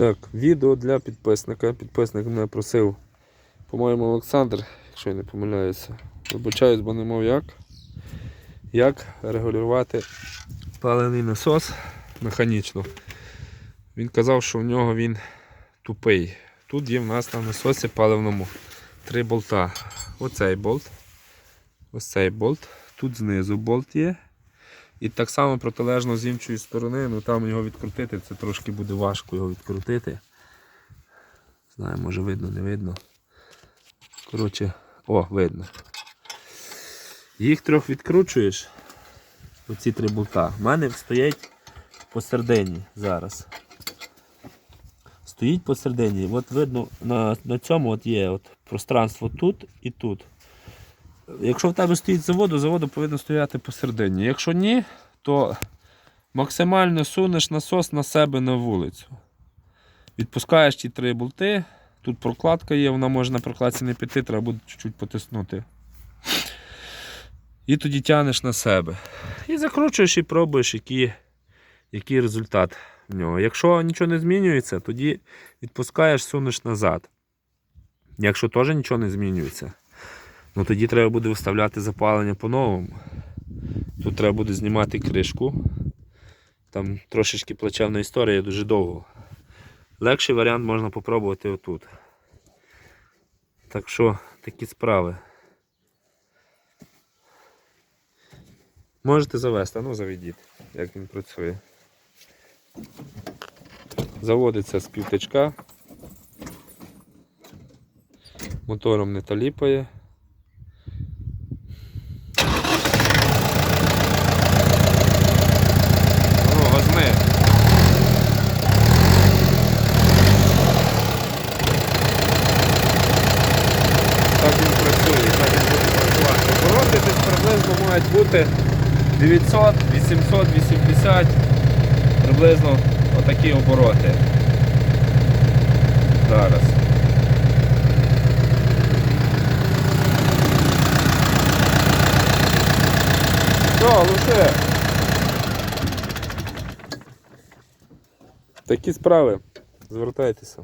Так, відео для підписника. Підписник мене просив, по-моєму, Олександр, якщо я не помиляюся. Вибачаюсь, бо не мав як. Як регулювати паливний насос механічно. Він казав, що в нього він тупий. Тут є в нас на насосі паливному три болта. Оцей болт. Ось цей болт. Тут знизу болт є. І так само протилежно з іншої сторони, ну там його відкрутити, це трошки буде важко його відкрутити. Знаю, може видно, не видно. Коротше, о, видно. Їх трьох відкручуєш. Оці три болта. У мене стоять посередині зараз. Стоїть посередині. От видно, на, на цьому от є от пространство тут і тут. Якщо в тебе стоїть заводу, заводу повинно стояти посередині. Якщо ні, то максимально сунеш насос на себе на вулицю. Відпускаєш ті три болти. Тут прокладка є, вона може на прокладці не піти, треба буде чуть-чуть потиснути. І тоді тягнеш на себе. І закручуєш і пробуєш, який, який результат в нього. Якщо нічого не змінюється, тоді відпускаєш, сунеш назад. Якщо теж нічого не змінюється, ну тоді треба буде виставляти запалення по-новому. Тут треба буде знімати кришку. Там трошечки плачевна історія дуже довго. Легший варіант можна попробувати отут. Так що такі справи. Можете завести, ну заведіть, як він працює. Заводиться з півтичка. Мотором не таліпає. Ну, возьми. Так він працює, так він буде працювати. Обороти десь приблизно мають бути 900, 800, 80, приблизно отакі обороти. Зараз. Все, лише. Такі справи. Звертайтеся.